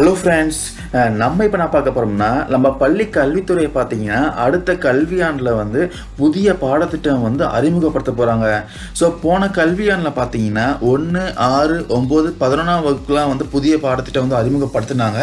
Hello friends, நம்ம இப்போ நான் பார்க்க போகிறோம்னா நம்ம பள்ளி கல்வித்துறையை பார்த்தீங்கன்னா அடுத்த கல்வியாண்டில் வந்து புதிய பாடத்திட்டம் வந்து அறிமுகப்படுத்த போகிறாங்க ஸோ போன கல்வியாண்டில் பார்த்தீங்கன்னா ஒன்று ஆறு ஒம்பது பதினொன்றாம் வகுப்புலாம் வந்து புதிய பாடத்திட்டம் வந்து அறிமுகப்படுத்தினாங்க.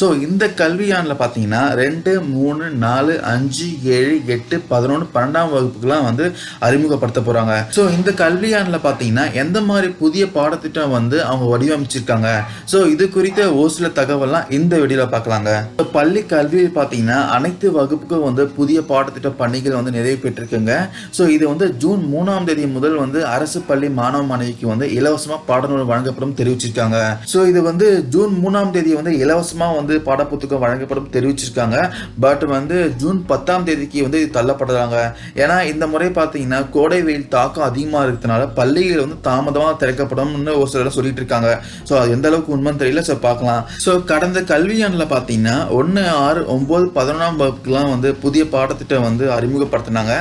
ஸோ இந்த கல்வியாண்டில் பார்த்தீங்கன்னா ரெண்டு மூணு நாலு அஞ்சு ஏழு எட்டு பதினொன்று பன்னெண்டாம் வகுப்புக்கெலாம் வந்து அறிமுகப்படுத்த போகிறாங்க ஸோ இந்த கல்வியாண்டில் பார்த்தீங்கன்னா எந்த மாதிரி புதிய பாடத்திட்டம் வந்து அவங்க வடிவமைச்சிருக்காங்க? ஸோ இது குறித்த ஒரு சில தகவல்லாம் இந்த வீடியோவில் பார்க்கலாங்க. இப்போ பள்ளி கல்வியில் பார்த்தீங்கன்னா அனைத்து வகுப்புக்கும் வந்து புதிய பாடத்திட்ட பணிகள் வந்து நிறைவு பெற்றிருக்குங்க. ஸோ இது வந்து ஜூன் மூணாம் தேதி முதல் வந்து அரசு பள்ளி மாணவ மாணவிக்கு வந்து இலவசமாக பாடநூல் வழங்கப்படும் தெரிவிச்சிருக்காங்க. ஸோ இது வந்து ஜூன் மூணாம் தேதி வந்து இலவசமாக வந்து பாடப்புத்தகம் வழங்கப்படும் தெரிவிச்சிருக்காங்க. பட் வந்து ஜூன் பத்தாம் தேதிக்கு வந்து இது தள்ளப்படுறாங்க ஏன்னா இந்த முறை பார்த்தீங்கன்னா கோடை வெயில் தாக்கம் அதிகமாக இருக்கிறதுனால பள்ளிகள் வந்து தாமதமாக திறக்கப்படும்னு ஒரு சிலர் சொல்லிட்டு இருக்காங்க. ஸோ அது எந்த அளவுக்கு உண்மைன்னு தெரியல. ஸோ பார்க்கலாம். ஸோ கடந்த கல்வியாண்டில் பார்த்தீங்கன்னா ஒன்று ஆறு ஒம்பது பதினொன்றாம் வகுப்புக்குலாம் வந்து புதிய பாடத்திட்டம் வந்து அறிமுகப்படுத்தினாங்க.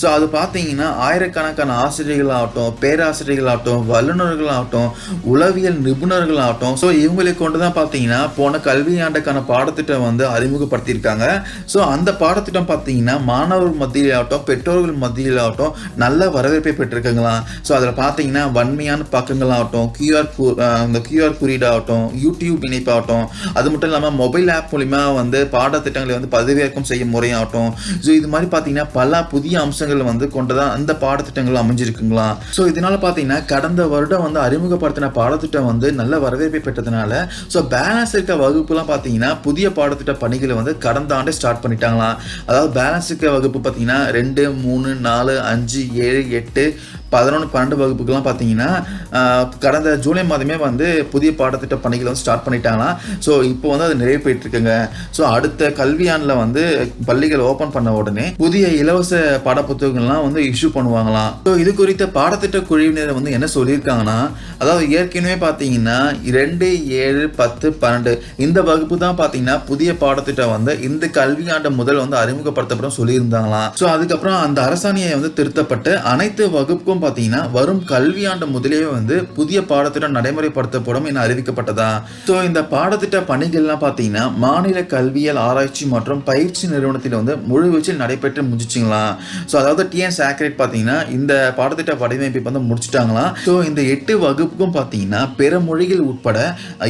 ஸோ அது பார்த்தீங்கன்னா ஆயிரக்கணக்கான ஆசிரியர்களாகட்டும் பேராசிரியர்களாகட்டும் வல்லுநர்களாகட்டும் உளவியல் நிபுணர்களாகட்டும் ஸோ இவங்களை கொண்டு தான் பார்த்தீங்கன்னா போன கல்வியாண்டுக்கான பாடத்திட்டம் வந்து அறிமுகப்படுத்தியிருக்காங்க. ஸோ அந்த பாடத்திட்டம் பார்த்தீங்கன்னா மாணவர் மத்தியிலாகட்டும் பெற்றோர்கள் மத்தியிலாகட்டும் நல்ல வரவேற்பை பெற்றிருக்குங்களாம். ஸோ அதில் பார்த்தீங்கன்னா வன்மையான பக்கங்களாகட்டும் கியூஆர் இந்த கியூஆர் குறியீடாகட்டும் யூடியூப் இணைப்பாகட்டும் அது மட்டும் இல்லாமல் மொபைல் ஆப் மூலிமா வந்து பாடத்திட்டங்களை வந்து பதிவிறக்கம் செய்யும் முறையாகட்டும். ஸோ இது மாதிரி பார்த்தீங்கன்னா பல புதிய அம்சங்கள் வந்து கொண்டதான் அந்த பாடத்திட்டங்கள் அமைஞ்சிருக்குங்களா? ஸோ இதனால பார்த்தீங்கன்னா கடந்த வருடம் வந்து அறிமுகப்படுத்தின பாடத்திட்டம் வந்து நல்ல வரவேற்பை பெற்றதுனால ஸோ பேலன்ஸ் இருக்க வகுப்புலாம் பார்த்தீங்கன்னா புதிய பாடத்திட்ட பணிகளை வந்து கடந்த ஆண்டே ஸ்டார்ட் பண்ணிட்டாங்களாம். அதாவது பேலன்ஸ் இருக்க வகுப்பு பார்த்தீங்கன்னா ரெண்டு மூணு நாலு அஞ்சு ஏழு எட்டு பதினொன்று பன்னெண்டு வகுப்புக்கெல்லாம் பார்த்தீங்கன்னா கடந்த ஜூலை மாதமே வந்து புதிய பாடத்திட்ட பணிகளை வந்து ஸ்டார்ட் பண்ணிட்டாங்களாம். ஸோ இப்போ வந்து அது நிறைவு போயிட்டுருக்குங்க. ஸோ அடுத்த கல்வியாண்டில் வந்து பள்ளிகள் ஓப்பன் பண்ண உடனே புதிய இலவச பாட புத்தகங்கள்லாம் வந்து இஷ்யூ பண்ணுவாங்களாம். ஸோ இது குறித்த பாடத்திட்ட குழுவினர் வந்து என்ன சொல்லியிருக்காங்கன்னா அதாவது ஏற்கனவே பார்த்தீங்கன்னா ரெண்டு ஏழு பத்து பன்னெண்டு இந்த வகுப்பு தான் பார்த்தீங்கன்னா புதிய பாடத்திட்டம் வந்து இந்த கல்வியாண்டு முதல் வந்து அறிமுகப்படுத்தப்படும் சொல்லியிருந்தாங்களாம். ஸோ அதுக்கப்புறம் அந்த அரசாணையை வந்து திருத்தப்பட்டு அனைத்து வகுப்புக்கும் பார்த்தீங்கன்னா வரும் கல்வியாண்டு முதலே வந்து புதிய பாடத்திட்டம் நடைமுறைப்படுத்தப்படும் என அறிவிக்கப்பட்டதா? ஸோ இந்த பாடத்திட்ட பணிகள்லாம் பார்த்தீங்கன்னா மாநில கல்வியல் ஆராய்ச்சி மற்றும் பயிற்சி நிறுவனத்தில் வந்து முழுவீச்சில் நடைபெற்று முடிச்சுங்களாம் ஸோ அதாவது டிஎன் சாக்ரேட் பார்த்தீங்கன்னா இந்த பாடத்திட்ட வடிவமைப்பை வந்து முடிச்சிட்டாங்களாம் ஸோ இந்த எட்டு வகுப்புக்கும் பார்த்தீங்கன்னா பிற மொழிகள் உட்பட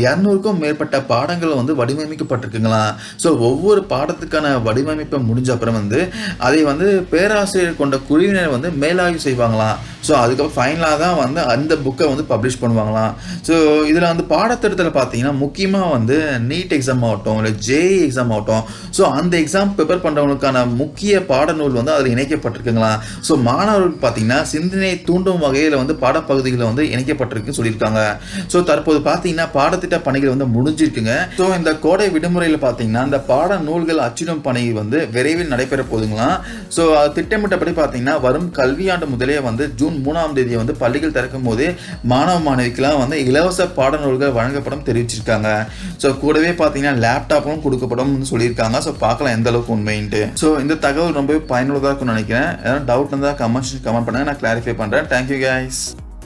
இரநூறுக்கும் மேற்பட்ட பாடங்கள் வந்து வடிவமைக்கப்பட்டிருக்குங்களா? ஸோ ஒவ்வொரு பாடத்துக்கான வடிவமைப்பை முடிஞ்ச அப்புறம் வந்து அதை வந்து பேராசிரியர் கொண்ட குழுவினர் வந்து மேலாய்வு செய்வாங்களாம் ஸோ அதுக்கப்புறம் ஃபைனலாக தான் வந்து அந்த புக்கை வந்து பப்ளிஷ் பண்ணுவாங்களாம். ஸோ இதில் வந்து பாடத்திட்டத்தில் பார்த்தீங்கன்னா முக்கியமாக வந்து நீட் எக்ஸாம் ஆகட்டும் இல்லை ஜேஇ எக்ஸாம் ஆகட்டும் ஸோ அந்த எக்ஸாம் ப்ரிப்பேர் பண்ணுறவங்களுக்கான முக்கிய பாடநூல் வந்து அதில் இணைக்கப்பட்டிருக்குங்களா ஸோ மாணவர்களுக்கு பார்த்தீங்கன்னா சிந்தனை தூண்டும் வகையில் வந்து பாடப்பகுதிகளில் வந்து இணைக்கப்பட்டிருக்குன்னு சொல்லியிருக்காங்க. ஸோ தற்போது பார்த்தீங்கன்னா பாடத்திட்ட பணிகள் வந்து முடிஞ்சிருக்குங்க. ஸோ இந்த கோடை விடுமுறையில் பார்த்தீங்கன்னா இந்த பாட நூல்கள் அச்சிடும் பணி வந்து விரைவில் நடைபெற போதுங்களாம் ஸோ திட்டமிட்டபடி பார்த்தீங்கன்னா வரும் கல்வியாண்டு முதலே வந்து ஜூன் மூணாம் தேதி வந்து பள்ளிகள் திறக்கும் போது மாணவ மாணவிக்கெல்லாம் வந்து இலவச பாடநூல்கள் வழங்கப்படும் தெரிவிச்சிருக்காங்க. ஸோ கூடவே பார்த்தீங்கன்னா லேப்டாப்பும் கொடுக்கப்படும் சொல்லியிருக்காங்க. ஸோ பார்க்கலாம் எந்த அளவுக்கு உண்மைன்ட்டு. ஸோ இந்த தகவல் ரொம்பவே பயனுள்ளதாக இருக்கும்னு நினைக்கிறேன். ஏதாவது டவுட் இருந்தால் கமெண்ட்ஸ் கமெண்ட் பண்ணுங்கள் நான் கிளாரிஃபை பண்ணுறேன் தேங்க்யூ கைஸ்